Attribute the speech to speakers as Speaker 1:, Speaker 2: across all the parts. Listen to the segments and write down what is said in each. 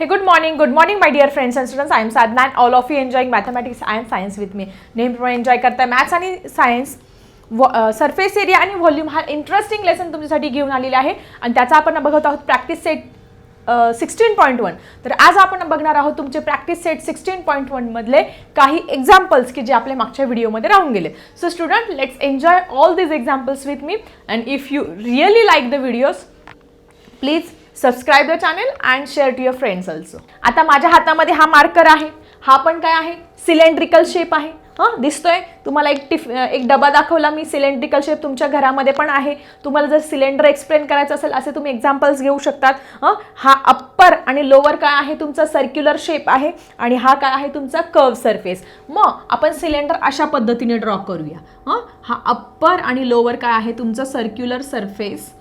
Speaker 1: हे good morning good morning my dear friends and students I am Sadhna and all of you enjoying mathematics and science with me नेहमीप्रमाणे enjoy करताय maths आणि science surface area आणि volume हा interesting lesson तुमच्यासाठी घेऊन आलेला आहे. आणि त्याचा आपण बघत आहोत practice set sixteen point one तर आज आपण बघणार आहोत तुमचे प्रॅक्टिस सेट सिक्स्टीन पॉईंट वनमधले काही एक्झाम्पल्स की जे आपल्या मागच्या व्हिडिओमध्ये राहून गेले. So student let's enjoy all this examples with me and if you really like the videos please subscribe the channel and share to your friends also आता माझ्या हातामध्ये हा मार्कर आहे. हा पण काय आहे? सिलेंड्रिकल शेप आहे. हां दिसतोय? तुम्हाला एक टिफ एक डबा दाखवला मी. सिलेंड्रिकल शेप तुमच्या घरामध्ये पण आहे. तुम्हाला जर सिलेंडर एक्सप्लेन करायचं असेल असे तुम्ही एक्झाम्पल्स घेऊ शकतात. हं हा अप्पर आणि लोअर काय आहे? तुमचा सर्क्युलर शेप आहे आणि हा काय आहे? तुमचा कर्व सरफेस मग आपण सिलेंडर अशा पद्धतीने ड्रॉ करूया. हं हा अप्पर आणि लोअर काय आहे? तुमचा सर्क्युलर सरफेस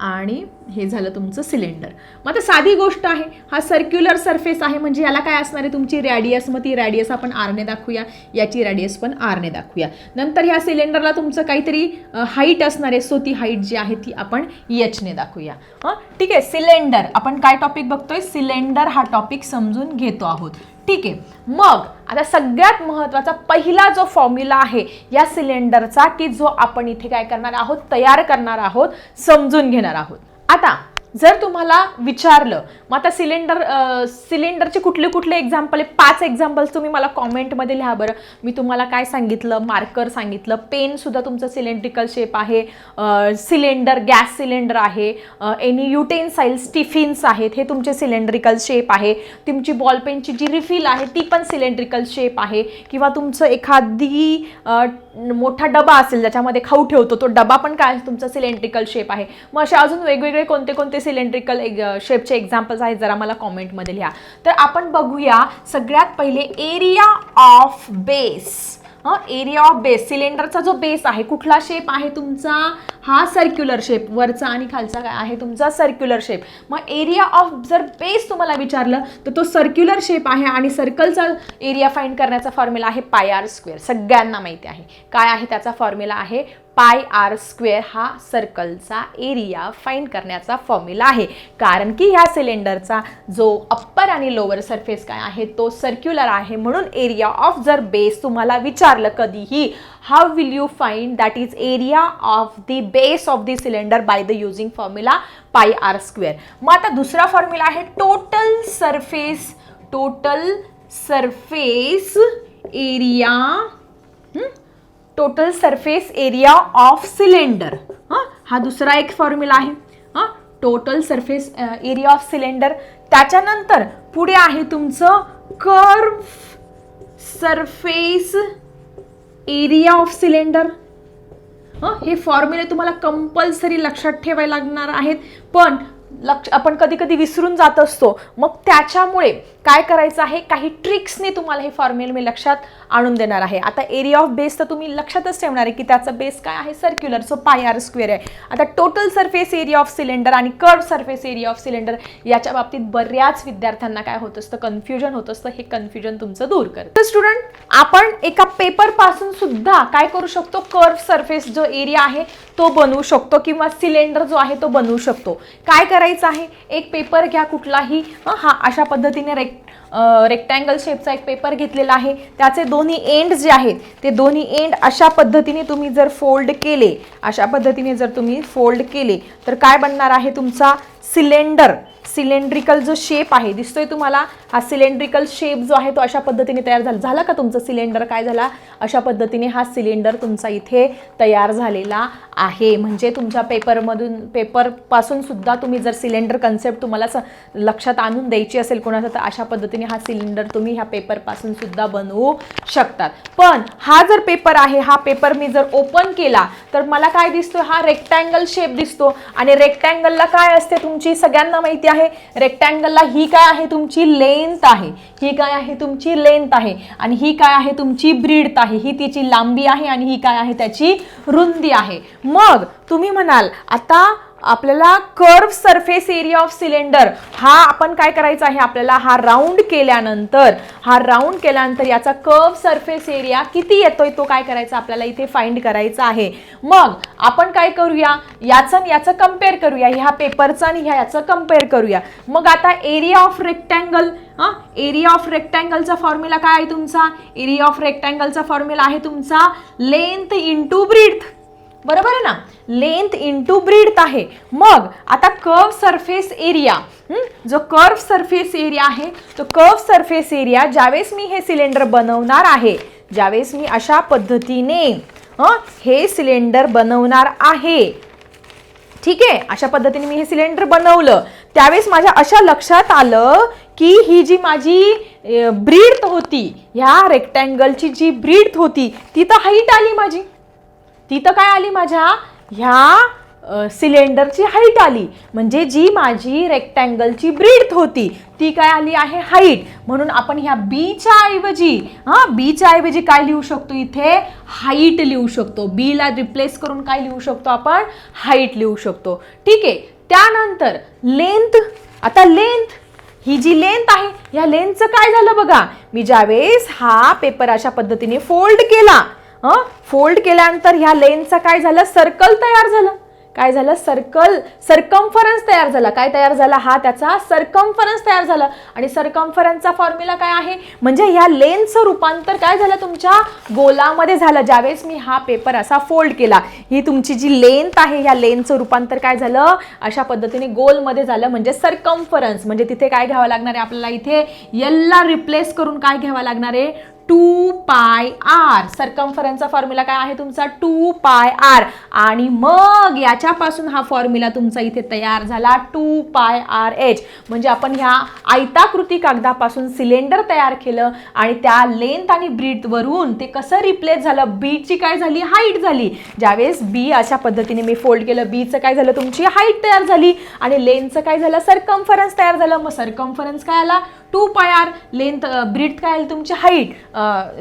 Speaker 1: आणि हे झालं तुमचं सिलेंडर. मग आता साधी गोष्ट आहे हा सर्क्युलर सरफेस आहे म्हणजे याला काय असणार आहे तुमची रॅडियस मग ती रॅडियस आपण आरने दाखवूया याची रॅडियस पण आरने दाखवूया. नंतर ह्या सिलेंडरला तुमचं काहीतरी हाईट असणार आहे सो ती हाईट जी आहे ती आपण यचने दाखवूया. हां? ठीक आहे सिलेंडर आपण काय टॉपिक बघतोय? सिलेंडर हा टॉपिक समजून घेतो आहोत. ठीक आहे. मग आता सगळ्यात महत्त्वाचा पहिला जो फॉर्म्युला आहे या सिलेंडरचा की जो आपण इथे काय करणार आहोत तयार करणार आहोत समजून घेणार आहोत. आता जर तुम्हाला विचारलं मग आता सिलेंडर सिलेंडरचे कुठले कुठले एक्झाम्पल आहे? पाच एक्झाम्पल्स तुम्ही मला कॉमेंटमध्ये लिहा बरं. मी तुम्हाला काय सांगितलं? मार्कर सांगितलं. पेनसुद्धा तुमचं सिलेंड्रिकल शेप आहे. सिलेंडर गॅस सिलेंडर आहे. एनी युटेन्साईल्स टिफिन्स आहेत हे तुमचे सिलेंड्रिकल शेप आहे. तुमची बॉल पेनची जी रिफिल आहे ती पण सिलेंड्रिकल शेप आहे. किंवा तुमचं एखादी मोठा डबा असेल ज्याच्यामध्ये खाऊ ठेवतो तो डबा पण काय तुमचा सिलेंड्रिकल शेप आहे. मग असे अजून वेगवेगळे कोणते कोणते सिलेंड्रिकल शेपचे एक्झाम्पल्स आहेत जरा मला कॉमेंटमध्ये लिहा. तर आपण बघूया सगळ्यात पहिले area of base area of base सिलेंडरचा जो बेस आहे कुठला शेप आहे तुमचा? हा सर्क्युलर शेप वरचा आणि खालचा काय आहे तुमचा सर्क्युलर शेप मग एरिया ऑफ जर बेस तुम्हाला विचारलं तर तो सर्क्युलर शेप आहे आणि सर्कलचा एरिया फाईंड करण्याचा फॉर्म्युला आहे पाय आर स्क्वेअर सगळ्यांना माहिती आहे. काय आहे त्याचा फॉर्म्युला आहे? पाय आर स्क्वेअर हा सर्कलचा एरिया फाईंड करण्याचा फॉर्म्युला आहे. कारण की ह्या सिलेंडरचा जो अप्पर आणि लोअर सरफेस काय आहे तो सर्क्युलर आहे. म्हणून एरिया ऑफ जर बेस तुम्हाला विचारलं कधीही how will you find that is area of the base of the cylinder by the using formula pi r square मग आता दुसरा फॉर्म्युला आहे total surface total surface area total surface area of cylinder हां हा दुसरा एक formula आहे. हां total surface area of cylinder त्याच्यानंतर पुढे आहे तुमचं curve surface area of cylinder हां हे फॉर्म्युले तुम्हाला कंपल्सरी लक्षात ठेवायला लागणार आहेत. पण लक्ष आपण कधी कधी विसरून जात असतो. मग त्याच्यामुळे काय करायचं आहे काही ट्रिक्सने तुम्हाला हे फॉर्म्युले मी लक्षात आणून देणार आहे. आता एरिया ऑफ बेस तर तुम्ही लक्षातच ठेवणार आहे की त्याचा बेस काय आहे? Circular so pi r square आहे. आता total surface area of cylinder आणि curve surface area of cylinder याच्या बाबतीत बऱ्याच विद्यार्थ्यांना काय होत असतं? कन्फ्युजन होत असतं. हे कन्फ्युजन तुमचं दूर कर तर स्टुडंट आपण एका पेपरपासून सुद्धा काय करू शकतो? कर्व सरफेस जो एरिया आहे तो बनवू शकतो किंवा सिलेंडर जो आहे तो बनवू शकतो. काय करायचं आहे? एक पेपर घ्या कुठलाही. हा अशा पद्धतीने रेक रेक्टँगल शेपचा एक पेपर घेतलेला आहे. त्याचे दोन्ही एंड जे आहेत ते दोन्ही एंड अशा पद्धतीने तुम्ही जर फोल्ड केले अशा पद्धतीने जर तुम्ही फोल्ड केले तर काय बनणार आहे तुमचा सिलेंडर सिलेंड्रिकल जो शेप आहे दिसतोय तुम्हाला? हा सिलेंड्रिकल शेप जो आहे तो अशा पद्धतीने तयार झाला. झाला का तुमचं सिलेंडर? काय झाला? अशा पद्धतीने हा सिलेंडर तुमचा इथे तयार झालेला आहे. म्हणजे तुमच्या पेपरमधून पेपरपासून सुद्धा तुम्ही जर सिलेंडर कन्सेप्ट तुम्हाला स- लक्षात आणून द्यायची असेल कोणाचं तर अशा पद्धतीने हा सिलेंडर तुम्ही ह्या पेपरपासून सुद्धा बनवू शकतात. पण हा जर पेपर आहे हा पेपर मी जर ओपन केला तर मला काय दिसतो हा रेक्टँगल शेप दिसतो. आणि रेक्टँगलला काय असते तुमची? सगळ्यांना माहिती आहे. रेक्टँगलला ही काय आहे तुमची लेंथ आहे. ही काय आहे तुमची लेंथ आहे. आणि ही काय आहे तुमची ब्रीड आहे. ही तिची लांबी आहे आणि ही काय आहे त्याची रुंदी आहे. मग तुम्ही म्हणाल आता आपल्याला curve surface area of cylinder हा आपण काय करायचा आहे? आपल्याला हा राऊंड केल्यानंतर हा राऊंड केल्यानंतर याचा कर्व सरफेस एरिया किती येतोय तो काय करायचा? आपल्याला इथे फाइंड करायचा आहे. मग आपण काय करूया? याचं आणि याचं कंपेअर करूया. ह्या पेपरचं आणि ह्या याचं कंपेअर करूया. मग आता एरिया ऑफ रेक्टँगल हां? एरिया ऑफ रेक्टँगलचा फॉर्म्युला काय आहे तुमचा? एरिया ऑफ रेक्टँगलचा फॉर्म्युला आहे तुमचा लेंथ इंटू ब्रीथ बरोबर आहे ना? लेंथ इंटू ब्रीड आहे. मग आता कर्व सरफेस एरिया जो कर्व सरफेस एरिया आहे तो कर्व सरफेस एरिया ज्यावेळेस मी हे सिलेंडर बनवणार आहे ज्यावेळेस मी अशा पद्धतीने हं, हे सिलेंडर बनवणार आहे. ठीक आहे? अशा पद्धतीने मी हे सिलेंडर बनवलं. त्यावेळेस माझ्या अशा लक्षात आलं की ही जी माझी ब्रीड होती ह्या रेक्टँगलची जी ब्रीड होती ती तर हाईट आली माझी. ती तर काय आली माझ्या? ह्या सिलेंडरची हाईट आली. म्हणजे जी माझी रेक्टँगलची ब्रीड होती ती काय आली आहे हाईट म्हणून आपण ह्या बीच्या ऐवजी हां बीच्या ऐवजी काय लिहू शकतो इथे? हाईट लिहू शकतो. बीला रिप्लेस करून काय लिहू शकतो आपण? हाईट लिहू शकतो. ठीक आहे. त्यानंतर लेंथ आता लेंथ ही जी लेंथ आहे या लेंथचं काय झालं बघा? मी ज्यावेळेस हा पेपर अशा पद्धतीने फोल्ड केला हं? फोल्ड केल्यानंतर ह्या लेनचं काय झालं? सर्कल तयार झालं. काय झालं? सर्कल सरकम्फरन्स तयार झाला. काय तयार झाला? हा त्याचा सरकम्फरन्स तयार झाला. आणि सरकम्फरन्सचा फॉर्म्युला काय आहे? म्हणजे ह्या लेन्सचं रूपांतर काय झालं तुमच्या? गोलामध्ये झालं. ज्यावेळेस मी हा पेपर असा फोल्ड केला ही तुमची जी लेंथ आहे ह्या लेन्थचं रूपांतर काय झालं? अशा पद्धतीने गोलमध्ये झालं. म्हणजे सरकम्फरन्स म्हणजे तिथे काय घ्यावं लागणार आहे? आपल्याला इथे यल्ला रिप्लेस करून काय घ्यावं लागणार आहे? Two pi R. सरकम्फरन्सचा फॉर्म्युला काय आहे तुमचा? To pi r. आणि मग याच्यापासून हा फॉर्म्युला तुमचा इथे तयार झाला. To pi r H. म्हणजे आपण ह्या आयताकृती कागदापासून सिलेंडर तयार केलं आणि त्या लेंथ आणि ब्रीथवरून ते कसं रिप्लेस झालं? बीची काय झाली? हाईट झाली. ज्यावेळेस बी अशा पद्धतीने मी फोल्ड केलं बीचं काय झालं? तुमची हाईट तयार झाली. आणि लेंथचं काय झालं? सरकमफरन्स तयार झालं. मग सरकमफरन्स काय आला? To pi R length breath काय आली तुमची? हाईट.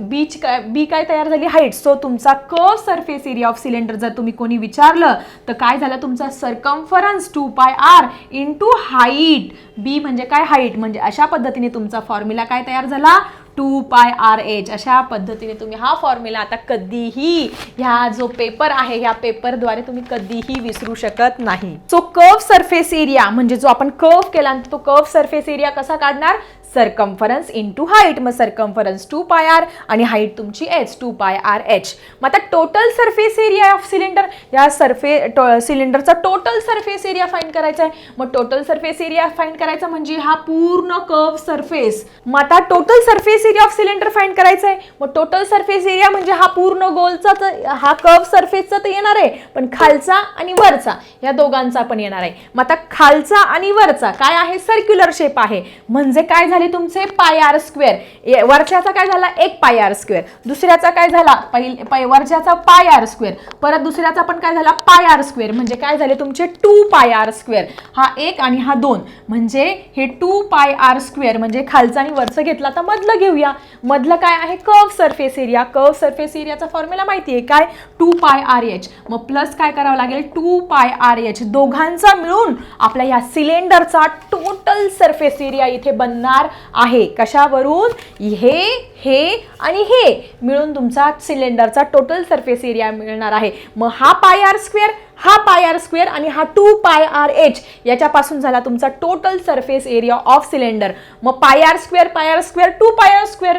Speaker 1: बीच काय बी काय तयार झाली? हाईट. सो तुमचा क सरफेस एरिया ऑफ सिलेंडर जर तुम्ही कोणी विचारलं तर काय झालं? तुमचा circumference two pi r into height B म्हणजे काय? हाईट. म्हणजे अशा पद्धतीने तुमचा फॉर्म्युला काय तयार झाला? टू पाय आर एच अशा पद्धतीने तुम्ही हा फॉर्म्युला आता कधीही ह्या जो पेपर आहे ह्या पेपरद्वारे तुम्ही कधीही विसरू शकत नाही. सो कर्व सरफेस एरिया म्हणजे जो आपण कर्व केला तो कर्व सरफेस एरिया कसा काढणार? सरकम्फरन्स इंटू हाईट मग सरकम्फरन्स टू पाय आर आणि हाईट तुमची H two pi r H मग आता total surface area of cylinder या सरफे सिलेंडरचा टोटल सरफेस एरिया फाईंड करायचा आहे. मग टोटल सरफेस एरिया फाईंड करायचा म्हणजे हा पूर्ण कर्व सरफेस मग आता total surface area of cylinder find करायचा आहे. मग टोटल सरफेस एरिया म्हणजे हा पूर्ण गोलचा तर हा कर्व सरफेसचा तर येणार आहे. पण खालचा आणि वरचा या दोघांचा पण येणार आहे. मग आता खालचा आणि वरचा काय आहे? सर्क्युलर शेप आहे. म्हणजे काय झाले तुमचे पाय आर स्क्वेअर. वरच्याचा काय झाला? एक पाय आर स्क्वेअर. दुसऱ्याचा काय झाला? पहिले पाय वरच्याचा पाय आर स्क्वेअर. परत दुसऱ्याचा पण काय झाला? पाय आर स्क्वेअर. म्हणजे काय झाले तुमचे? To pi r square. हा एक आणि हा दोन. म्हणजे हे टू पाय आर स्क्वेअर म्हणजे खालचा आणि वरचं घेतला तर मधलं घेऊया. मधलं काय आहे? Curve surface area curve surface एरियाचा formula माहिती आहे काय? To pi r H. मग प्लस काय करावं लागेल? To pi r H. दोघांचा मिळून आपल्या या सिलेंडरचा टोटल सरफेस एरिया इथे बनणार आहे. कशावरून? हे हे आणि हे मिळून तुमचा सिलेंडरचा टोटल सरफेस एरिया मिळणार आहे. मग हा पाय आर स्क्वेअर हा पाय आर स्क्वेअर आणि हा टू पाय आर एच याच्यापासून झाला तुमचा total surface area of cylinder मग pi r square pi r square two pi r square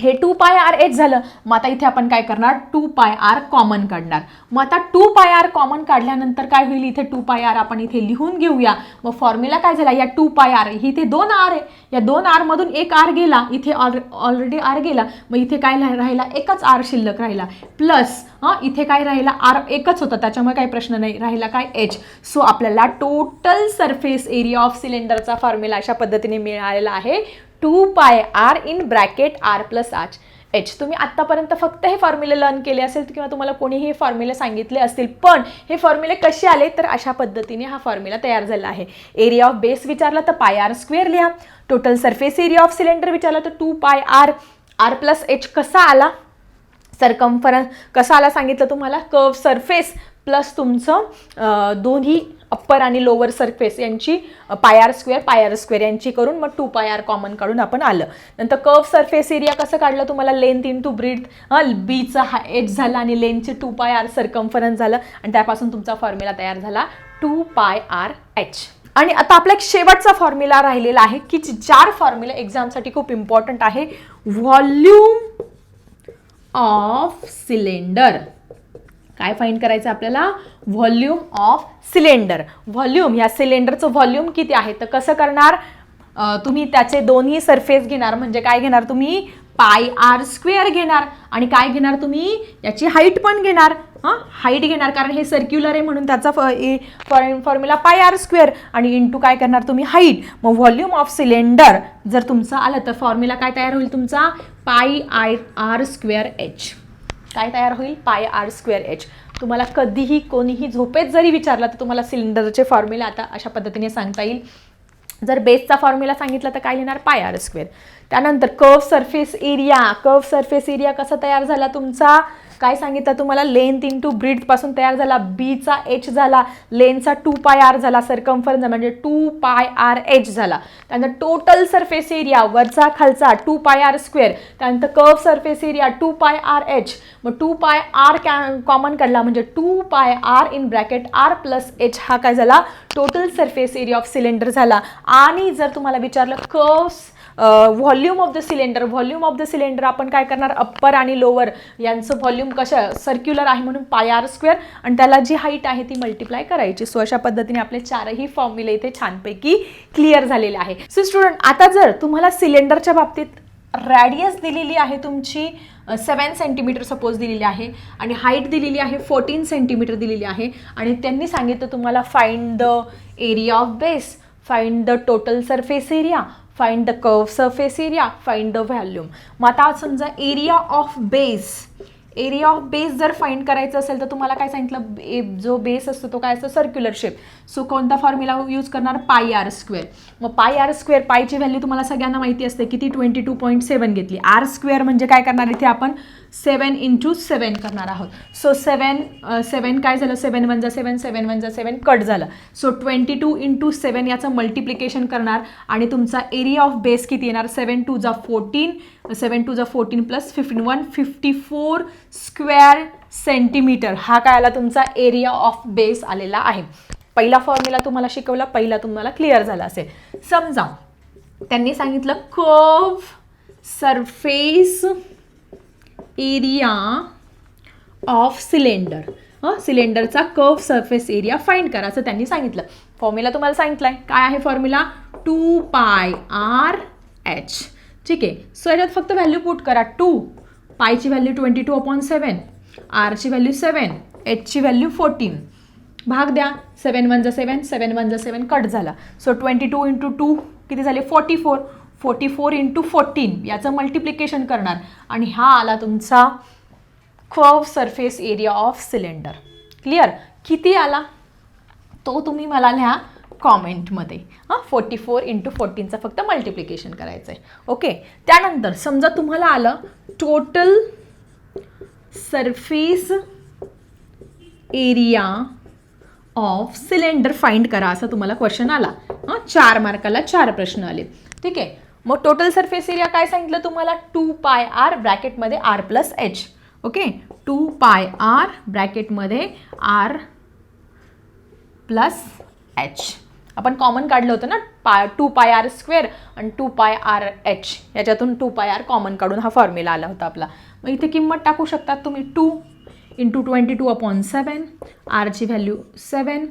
Speaker 1: हे टू पाय आर एच झालं. मग आता इथे आपण काय करणार? टू पाय आर कॉमन काढणार. मग आता टू पाय आर कॉमन काढल्यानंतर काय होईल? इथे टू पाय आर आपण इथे लिहून घेऊया. मग फॉर्म्युला काय झाला? या टू पाय आर ही इथे दोन आर आहे. या दोन आरमधून एक आर गेला. इथे ऑल ऑलरेडी आर गेला. मग इथे काय राहिला? एकच आर शिल्लक राहिला. प्लस हां इथे काय राहिला? आर एकच होतं. त्याच्यामुळे काही प्रश्न नाही. राहिला काय? एच सो आपल्याला टोटल सरफेस एरिया ऑफ सिलेंडरचा फॉर्म्युला अशा पद्धतीने मिळालेला आहे. Two pi r in bracket r plus आच एच तुम्ही आत्तापर्यंत फक्त हे फॉर्म्युले लर्न केले असेल किंवा तुम्हाला कोणी हे फॉर्म्युले सांगितले असतील पण हे फॉर्म्युले कसे आले तर अशा पद्धतीने हा फॉर्म्युला तयार झाला आहे. एरिया ऑफ बेस विचारला तर पाय आर स्क्वेअर लिहा. Total surface area of cylinder विचारला तर to pi R. R plus H कसा आला? सरकम्फरन्स कसा आला सांगितलं तुम्हाला? कर्व सरफेस प्लस तुमचं दोन्ही अप्पर आणि लोअर सरफेस यांची pi r square pi r square यांची करून मग टू पाय आर कॉमन काढून आपण आलं. नंतर कर्व सरफेस एरिया कसं काढलं तुम्हाला? लेंथ इन टू ब्रीड बीचं हा एच झालं आणि लेंथचे टू पाय आर सरकम्फरन्स झालं आणि त्यापासून तुमचा फॉर्म्युला तयार झाला टू पाय आर एच आणि आता आपला एक शेवटचा फॉर्म्युला राहिलेला आहे की चार फॉर्म्युला एक्झामसाठी खूप इम्पॉर्टंट आहे. व्हॉल्यूम ऑफ सिलेंडर काय फाईंड करायचं आपल्याला? व्हॉल्यूम ऑफ सिलेंडर व्हॉल्यूम या सिलेंडरचं व्हॉल्यूम किती आहे? तर कसं करणार? तुम्ही त्याचे दोन्ही सरफेस घेणार. म्हणजे काय घेणार तुम्ही? पाय आर स्क्वेअर घेणार. आणि काय घेणार तुम्ही? याची हाईट पण घेणार. हां? हाईट घेणार. कारण हे सर्क्युलर आहे म्हणून त्याचा फॉर्म्युला पाय आर स्क्वेअर आणि इंटू काय करणार तुम्ही? हाईट मग व्हॉल्यूम ऑफ सिलेंडर जर तुमचं आलं तर फॉर्म्युला काय तयार होईल तुमचा? पाय आय आर स्क्वेअर एच काय तयार होईल? पाय आर स्क्वेअर एच. तुम्हाला कधीही कोणीही झोपेत जरी विचारलं तर तुम्हाला सिलेंडरचे फॉर्म्युला आता अशा पद्धतीने सांगता येईल. जर बेसचा फॉर्म्युला सांगितला तर काय लिहिणार? Pi r square. त्यानंतर curve surface area curve surface area कसा तयार झाला तुमचा? काय सांगितलं? तुम्हाला लेंथ इन टू पासून तयार झाला बीचा एच झाला लेनचा टू पाय आर झाला सरकम्फरन्स म्हणजे टू पाय आर एच झाला. त्यानंतर टोटल सरफेस एरिया वरचा खालचा टू पाय आर स्क्वेअर त्यानंतर curve surface area two pi r H मग टू पाय आर कॅ कॉमन काढला म्हणजे two pi r in bracket r plus H हा काय झाला? Total surface area of cylinder झाला. आणि जर तुम्हाला विचारलं curves volume of the cylinder volume of the cylinder आपण काय करणार? अप्पर आणि लोअर यांचं व्हॉल्यूम कसं सर्क्युलर आहे म्हणून पाय आर स्क्वेअर आणि त्याला जी हाईट आहे ती मल्टिप्लाय करायची. सो अशा पद्धतीने आपले चारही फॉर्म्युले इथे छानपैकी क्लिअर झालेले आहे. सो स्टुडंट आता जर तुम्हाला सिलेंडरच्या बाबतीत रॅडियस दिलेली आहे तुमची सेवन सेंटीमीटर सपोज दिलेली आहे आणि हाईट दिलेली आहे फोर्टीन सेंटीमीटर दिलेली आहे आणि त्यांनी सांगितलं तुम्हाला find the area of base find the total surface area find the curve surface area find the volume मग आता समजा area of base area of base जर फाईंड करायचं असेल तर तुम्हाला काय सांगितलं? बे- जो बेस असतो तो काय असतो? सर्क्युलर शेप सो कोणता फॉर्म्युला यूज करणार? पाय आर स्क्वेअर मग पाय आर स्क्वेअर पायची व्हॅल्यू तुम्हाला सगळ्यांना माहिती असते किती ट्वेंटी टू पॉईंट सेवन घेतली. आर स्क्वेअर म्हणजे काय करणार? इथे आपण सेवन इंटू सेवन करणार आहोत. सो सेवन सेवन काय झालं? सेवन वन जा सेवन सेवन वन जा सेवन कट झालं. So twenty two into seven याचं मल्टिप्लिकेशन करणार आणि तुमचा एरिया ऑफ बेस किती येणार? सेवन टू जा फोर्टीन सेवन टू जा fourteen plus fifteen one fifty four square centimetre हा काय आला? तुमचा एरिया ऑफ बेस आलेला आहे. पहिला फॉर्म्युला तुम्हाला शिकवला पहिला तुम्हाला क्लिअर झाला असेल. समजा त्यांनी सांगितलं curve surface area of cylinder हं सिलेंडरचा कर्व सरफेस एरिया फाइंड करा असं त्यांनी सांगितलं. फॉर्म्युला तुम्हाला सांगितलं आहे काय आहे formula two pi r H ठीक आहे. सो याच्यात फक्त व्हॅल्यू पुट करा. Two पायची value twenty two upon seven आरची व्हॅल्यू सेवन एचची व्हॅल्यू फोर्टीन भाग द्या. सेवन वन जा सेवन सेवन वन जा सेवन कट झाला. So twenty two into two किती झाले? Forty four forty four into fourteen याचं मल्टिप्लिकेशन करणार. आणि हा आला तुमचा curve surface area of cylinder clear किती आला? तो तुम्ही मला लिहा कॉमेंटमध्ये हां फोर्टी फोर इंटू फोर्टीनचं फक्त मल्टिप्लिकेशन करायचं आहे ओके त्यानंतर समजा तुम्हाला आलं total surface area of cylinder find करा असा तुम्हाला क्वेश्चन आला. हां चार मार्काला चार प्रश्न आले. ठीक आहे? मग टोटल सरफेस एरिया काय सांगितलं तुम्हाला? Two pi r ब्रॅकेटमध्ये r plus H okay two pi r ब्रॅकेटमध्ये r plus H आपण कॉमन काढलं होतं ना? Pi two pi r square आणि टू पाय आर एच याच्यातून टू पाय आर कॉमन काढून हा फॉर्म्युला आला होता आपला. मग इथे किंमत टाकू शकतात तुम्ही? Two into twenty two upon seven आरची व्हॅल्यू सेवन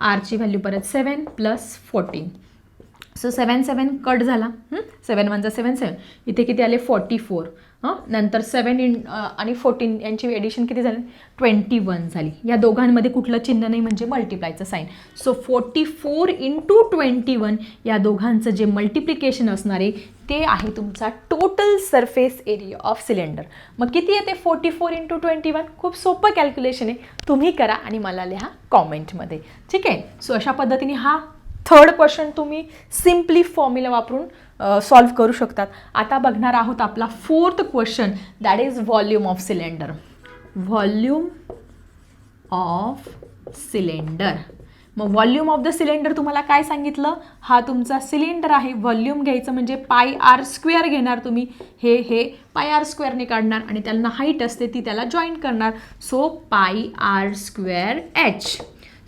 Speaker 1: आरची व्हॅल्यू परत seven plus fourteen so seven seven cut झाला. सेवन वनचा सेवन सेवन इथे किती आले? फॉर्टी फोर हां? नंतर सेवन इन आणि फोर्टीन यांची एडिशन किती झाली? ट्वेंटी वन झाली. या दोघांमध्ये कुठलं चिन्ह नाही म्हणजे मल्टिप्लायचं sign so forty four into twenty one या दोघांचं जे मल्टिप्लिकेशन असणार आहे ते आहे तुमचा total surface area of cylinder मग किती येते? Forty four into twenty one खूप सोपं कॅल्क्युलेशन आहे. तुम्ही करा आणि मला लिहा कॉमेंटमध्ये ठीक आहे? सो अशा पद्धतीने हा थर्ड क्वेश्चन तुम्ही सिम्पली फॉर्म्युला वापरून सॉल्व्ह करू शकतात. आता बघणार आहोत आपला fourth question that is volume of cylinder volume of cylinder मग व्हॉल्यूम ऑफ द सिलेंडर तुम्हाला काय सांगितलं? हा तुमचा सिलेंडर आहे. व्हॉल्यूम घ्यायचं म्हणजे पाय आर स्क्वेअर घेणार तुम्ही. हे हे पाय आर स्क्वेअरने काढणार आणि त्यांना हाईट असते ती त्याला जॉईन करणार. So pi r square H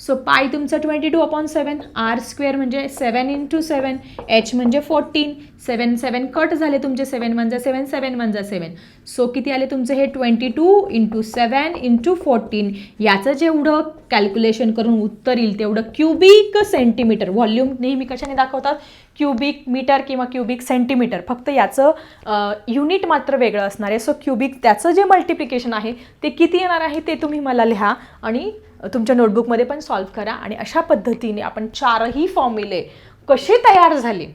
Speaker 1: so pi तुमचं twenty two upon seven R square म्हणजे सेवन इंटू सेवन एच म्हणजे फोर्टीन सेवन सेवन कट झाले तुमचे सेवन वन जा सेवन सेवन वन जा सेवन सो किती आले तुमचे हे twenty two into seven into fourteen याचं जेवढं कॅल्क्युलेशन करून उत्तर येईल तेवढं क्युबिक सेंटीमीटर व्हॉल्यूम नेहमी कशाने दाखवतात? क्युबिक मीटर किंवा क्युबिक सेंटीमीटर फक्त याचं युनिट मात्र वेगळं असणार आहे. सो क्युबिक त्याचं जे मल्टिप्लिकेशन आहे ते किती येणार आहे ते तुम्ही मला लिहा. आणि तुमच्या नोटबुकमध्ये पण सॉल्व करा आणि अशा पद्धतीने आपण चारही फॉर्म्युले कसे तयार झाले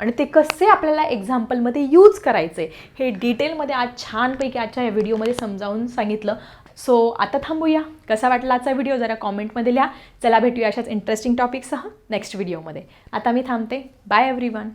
Speaker 1: आणि ते कसे आपल्याला एक्झाम्पलमध्ये यूज करायचे हे डिटेलमध्ये आज छानपैकी आजच्या या व्हिडिओमध्ये समजावून सांगितलं. सो आता थांबूया. कसा वाटला आजचा व्हिडिओ जरा कॉमेंटमध्ये लिहा. चला भेटूया अशाच इंटरेस्टिंग टॉपिकसह नेक्स्ट व्हिडिओमध्ये आता मी थांबते. Bye every one